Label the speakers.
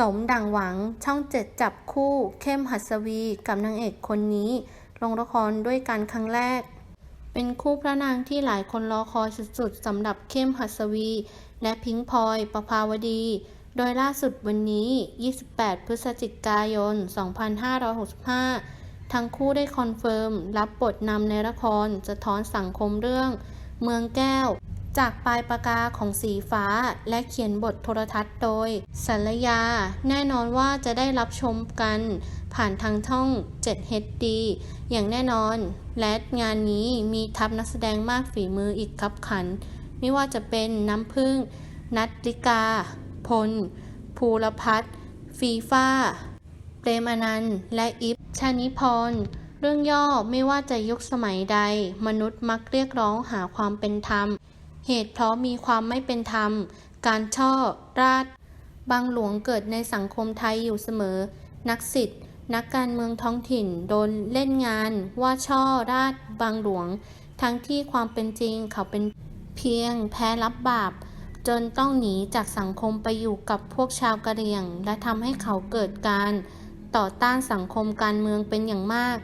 Speaker 1: สมดังหวังช่องเจ็ดจับคู่เข้มหัสวีกับนางเอกคนนี้ลงละครด้วยกันครั้งแรก เป็นคู่พระนางที่หลายคนรอคอยสุดๆสำหรับเข้มหัสวี และพิงค์พลอยประภาวดี โดยล่าสุดวันนี้ 28 พฤศจิกายน 2565 ทั้งคู่ได้คอนเฟิร์ม รับบทนำในละครสะท้อนสังคมเรื่อง เมืองแก้ว จากปลายปากกาของสีฟ้า และเขียนบทโทรทัศน์โดยสัลยา แน่นอนว่าจะได้รับชมกัน ผ่านทางช่อง 7 HD อย่างแน่นอน และงานนี้มีทัพนักแสดงมากฝีมืออีกครับขัน ไม่ว่าจะเป็นน้ำพึ่ง นัทริกา พล ภูรพัฒน์ฟีฟ้า เปรมอนันต์และอิฟชานิพรเรื่องย่อไม่ว่าจะยุคสมัยใด มนุษย์มักเรียกร้องหาความเป็นธรรม เหตุเพราะมีความไม่เป็นธรรม การช่อ ราดบางหลวงเกิดในสังคมไทยอยู่เสมอ นักสิทธิ์นักการเมืองท้องถิ่นโดนเล่นงานว่าช่อราดบางหลวง ทั้งที่ความเป็นจริงเขาเป็นเพียงแพ้รับบาป จนต้องหนีจากสังคมไปอยู่กับพวกชาวกะเหรี่ยง และทำให้เขาเกิดการต่อต้านสังคมการเมืองเป็นอย่างมาก